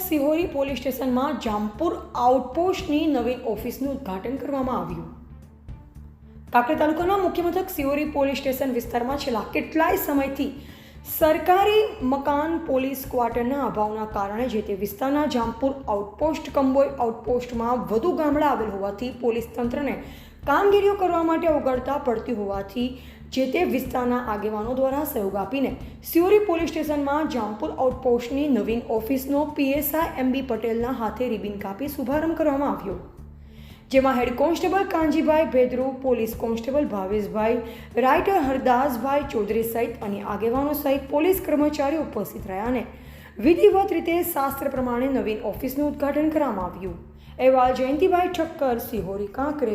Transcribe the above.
Sihori police સ્ટેશનમાં જામપુર આઉટપોસ્ટની નવી ઓફિસનું ઉદ્ઘાટન કરવામાં આવ્યું. કાંકરા તાલુકાના મુખ્ય મથક સિહોરી પોલીસ સ્ટેશન વિસ્તારમાં છેલ્લા કેટલાય સમયથી સરકારી મકાન પોલીસ ક્વાર્ટરના અભાવના કારણે જે તે વિસ્તારના જામપુર આઉટપોસ્ટ, કંબોઈ આઉટપોસ્ટમાં વધુ ગામડા આવેલ હોવાથી પોલીસ તંત્રને કામગીરીઓ કરવા માટે ઉગાડતા પડતી હોવાથી જે તે વિસ્તારના આગેવાનો દ્વારા સહયોગ આપીને સિયોરી પોલીસ સ્ટેશનમાં જામપુર આઉટપોસ્ટની નવીન ઓફિસનો પીએસઆઈ એમ બી પટેલના હાથે રિબિન કાપી શુભારંભ કરવામાં આવ્યો. જેમાં head constable Kanjibhai Bhedru, police constable Bhaveshbhai, writer Hardasbhai Chaudhary સહિત અન્ય આગેવાનો સહિત પોલીસ કર્મચારીઓ ઉપસ્થિત રહ્યા અને વિધિવત રીતે શાસ્ત્ર પ્રમાણે નવીન ઓફિસનું ઉદ્ઘાટન કરવામાં આવ્યું. એવા જયંતિભાઈ ઠક્કર, સિહોરી કાંકરે